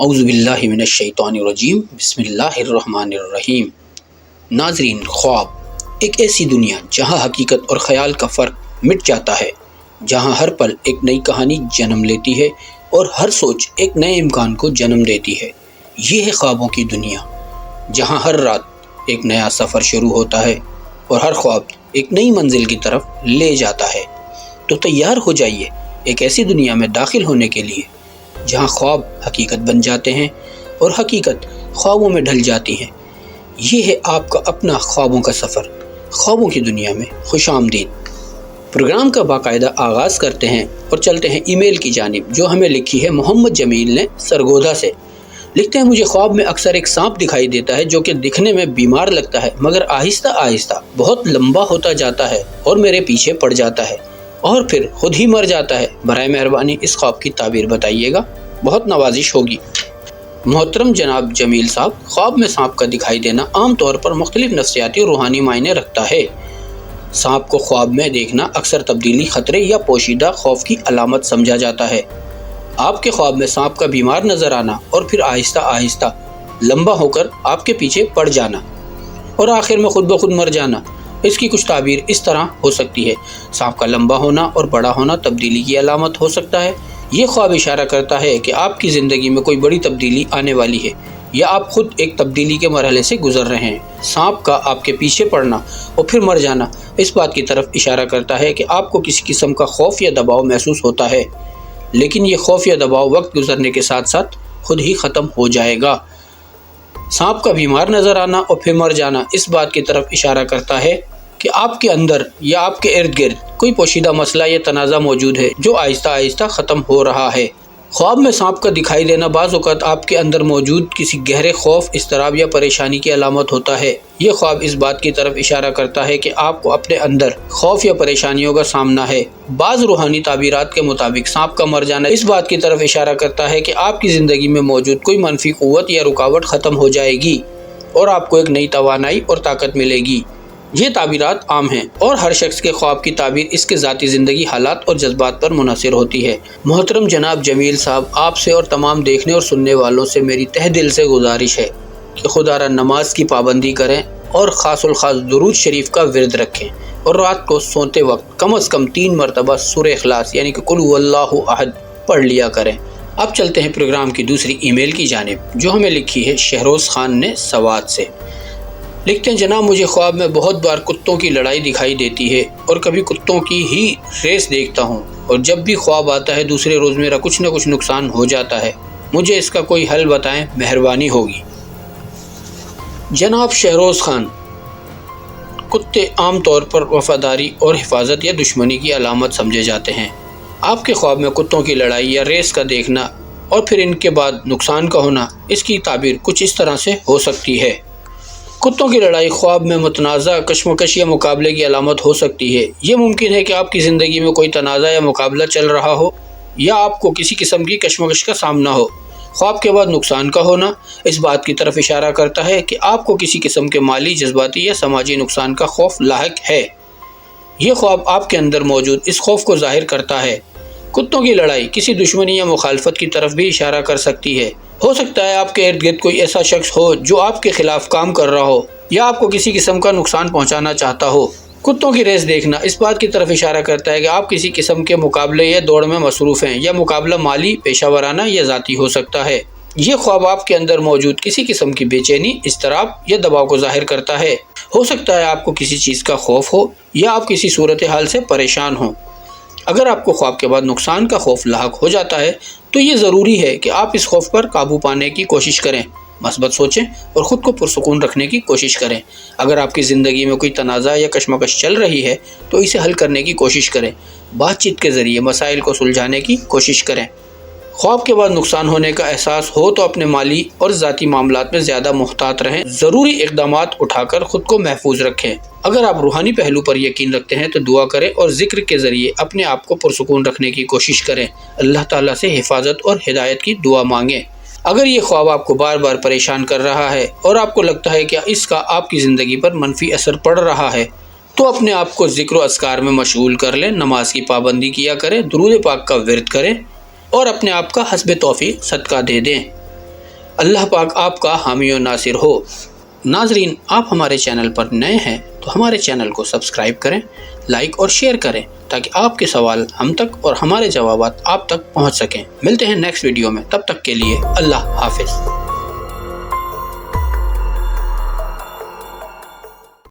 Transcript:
اعوذ باللہ من الشیطان الرجیم، بسم اللہ الرحمن الرحیم۔ ناظرین، خواب۔ ایک ایسی دنیا جہاں حقیقت اور خیال کا فرق مٹ جاتا ہے، جہاں ہر پل ایک نئی کہانی جنم لیتی ہے اور ہر سوچ ایک نئے امکان کو جنم دیتی ہے۔ یہ ہے خوابوں کی دنیا، جہاں ہر رات ایک نیا سفر شروع ہوتا ہے اور ہر خواب ایک نئی منزل کی طرف لے جاتا ہے۔ تو تیار ہو جائیے ایک ایسی دنیا میں داخل ہونے کے لیے جہاں خواب حقیقت بن جاتے ہیں اور حقیقت خوابوں میں ڈھل جاتی ہیں۔ یہ ہے آپ کا اپنا خوابوں کا سفر، خوابوں کی دنیا میں خوش آمدید۔ پروگرام کا باقاعدہ آغاز کرتے ہیں اور چلتے ہیں ای میل کی جانب، جو ہمیں لکھی ہے محمد جمیل نے سرگودا سے۔ لکھتے ہیں، مجھے خواب میں اکثر ایک سانپ دکھائی دیتا ہے جو کہ دکھنے میں بیمار لگتا ہے، مگر آہستہ آہستہ بہت لمبا ہوتا جاتا ہے اور میرے پیچھے پڑ جاتا ہے۔ اور پھر خود ہی مر جاتا ہے۔ برائے مہربانی اس خواب کی تعبیر بتائیے گا۔ بہت نوازش ہوگی۔ محترم جناب جمیل صاحب، خواب میں سانپ کا دکھائی دینا عام طور پر مختلف نفسیاتی اور روحانی معنی رکھتا ہے۔ سانپ کو خواب میں دیکھنا اکثر تبدیلی خطرے یا پوشیدہ خوف کی علامت سمجھا جاتا ہے۔ آپ کے خواب میں سانپ کا بیمار نظر آنا اور پھر آہستہ آہستہ لمبا ہو کر آپ کے پیچھے پڑ جانا اور آخر میں خود بخود مر جانا۔ اس کی کچھ تعبیر اس طرح ہو سکتی ہے۔ سانپ کا لمبا ہونا اور بڑا ہونا تبدیلی کی علامت ہو سکتا ہے۔ یہ خواب اشارہ کرتا ہے کہ آپ کی زندگی میں کوئی بڑی تبدیلی آنے والی ہے یا آپ خود ایک تبدیلی کے مرحلے سے گزر رہے ہیں۔ سانپ کا آپ کے پیچھے پڑنا اور پھر مر جانا اس بات کی طرف اشارہ کرتا ہے کہ آپ کو کسی قسم کا خوف یا دباؤ محسوس ہوتا ہے۔ لیکن یہ خوف یا دباؤ وقت گزرنے کے ساتھ ساتھ خود ہی ختم ہو جائے گا۔ سانپ کا بیمار نظر آنا اور پھر مر جانا اس بات کی طرف اشارہ کرتا ہے کہ آپ کے اندر یا آپ کے ارد گرد کوئی پوشیدہ مسئلہ یا تنازع موجود ہے جو آہستہ آہستہ ختم ہو رہا ہے۔ خواب میں سانپ کا دکھائی دینا بعض اوقات آپ کے اندر موجود کسی گہرے خوف، اضطراب یا پریشانی کی علامت ہوتا ہے۔ یہ خواب اس بات کی طرف اشارہ کرتا ہے کہ آپ کو اپنے اندر خوف یا پریشانیوں کا سامنا ہے۔ بعض روحانی تعبیرات کے مطابق سانپ کا مر جانا اس بات کی طرف اشارہ کرتا ہے کہ آپ کی زندگی میں موجود کوئی منفی قوت یا رکاوٹ ختم ہو جائے گی اور آپ کو ایک نئی توانائی اور طاقت ملے گی۔ یہ تعبیرات عام ہیں اور ہر شخص کے خواب کی تعبیر اس کے ذاتی زندگی حالات اور جذبات پر منحصر ہوتی ہے۔ محترم جناب جمیل صاحب، آپ سے اور تمام دیکھنے اور سننے والوں سے میری تہ دل سے گزارش ہے کہ خدا را نماز کی پابندی کریں اور خاص الخاص درود شریف کا ورد رکھیں اور رات کو سوتے وقت کم از کم تین مرتبہ سور اخلاص یعنی کہ کلو اللہ عہد پڑھ لیا کریں۔ اب چلتے ہیں پروگرام کی دوسری ای میل کی جانب جو ہمیں لکھی ہے شہروز خان نے سوات سے۔ لکھتے ہیں جناب مجھے خواب میں بہت بار کتوں کی لڑائی دکھائی دیتی ہے اور کبھی کتوں کی ہی ریس دیکھتا ہوں اور جب بھی خواب آتا ہے دوسرے روز میرا کچھ نہ کچھ نقصان ہو جاتا ہے۔ مجھے اس کا کوئی حل بتائیں، مہربانی ہوگی۔ جناب شہروز خان، کتے عام طور پر وفاداری اور حفاظت یا دشمنی کی علامت سمجھے جاتے ہیں۔ آپ کے خواب میں کتوں کی لڑائی یا ریس کا دیکھنا اور پھر ان کے بعد نقصان کا ہونا، اس کی تعبیر کچھ اس طرح سے ہو سکتی ہے۔ کتوں کی لڑائی خواب میں متنازع کشمکش یا مقابلے کی علامت ہو سکتی ہے؟ یہ ممکن ہے کہ آپ کی زندگی میں کوئی تنازع یا مقابلہ چل رہا ہو یا آپ کو کسی قسم کی کشمکش کا سامنا ہو۔ خواب کے بعد نقصان کا ہونا اس بات کی طرف اشارہ کرتا ہے کہ آپ کو کسی قسم کے مالی، جذباتی یا سماجی نقصان کا خوف لاحق ہے۔ یہ خواب آپ کے اندر موجود اس خوف کو ظاہر کرتا ہے۔ کتوں کی لڑائی؟ کسی دشمنی یا مخالفت کی طرف بھی اشارہ کر سکتی ہے۔ ہو سکتا ہے آپ کے ارد گرد کوئی ایسا شخص ہو جو آپ کے خلاف کام کر رہا ہو یا آپ کو کسی قسم کا نقصان پہنچانا چاہتا ہو۔ کتوں کی ریس دیکھنا؟ اس بات کی طرف اشارہ کرتا ہے کہ آپ کسی قسم کے مقابلے یا دوڑ میں مصروف ہیں یا مقابلہ مالی پیشہ ورانہ یا ذاتی ہو سکتا ہے۔ یہ خواب آپ کے اندر موجود کسی قسم کی بے چینی، اضطراب یا دباؤ کو ظاہر کرتا ہے۔ ہو سکتا ہے آپ کو کسی چیز کا خوف ہو یا آپ کسی صورتحال سے پریشان ہوں۔ اگر آپ کو خواب کے بعد نقصان کا خوف لاحق ہو جاتا ہے، تو یہ ضروری ہے کہ آپ اس خوف پر قابو پانے کی کوشش کریں۔ مثبت سوچیں اور خود کو پرسکون رکھنے کی کوشش کریں۔ اگر آپ کی زندگی میں کوئی تنازع یا کشمکش چل رہی ہے، تو اسے حل کرنے کی کوشش کریں۔ بات چیت کے ذریعے مسائل کو سلجھانے کی کوشش کریں۔ خواب کے بعد نقصان ہونے کا احساس ہو تو اپنے مالی اور ذاتی معاملات میں زیادہ محتاط رہیں۔ ضروری اقدامات اٹھا کر خود کو محفوظ رکھیں۔ اگر آپ روحانی پہلو پر یقین رکھتے ہیں تو دعا کریں اور ذکر کے ذریعے اپنے آپ کو پرسکون رکھنے کی کوشش کریں۔ اللہ تعالیٰ سے حفاظت اور ہدایت کی دعا مانگیں۔ اگر یہ خواب آپ کو بار بار پریشان کر رہا ہے اور آپ کو لگتا ہے کہ اس کا آپ کی زندگی پر منفی اثر پڑ رہا ہے، تو اپنے آپ کو ذکر و اذکار میں مشغول کر لیں۔ نماز کی پابندی کیا کریں، درود پاک کا ورد کریں۔ اور اپنے آپ کا حسب توفیق صدقہ دے دیں۔ اللہ پاک آپ کا حامی و ناصر ہو۔ ناظرین، آپ ہمارے چینل پر نئے ہیں تو ہمارے چینل کو سبسکرائب کریں، لائک اور شیئر کریں تاکہ آپ کے سوال ہم تک اور ہمارے جوابات آپ تک پہنچ سکیں۔ ملتے ہیں نیکسٹ ویڈیو میں۔ تب تک کے لیے اللہ حافظ۔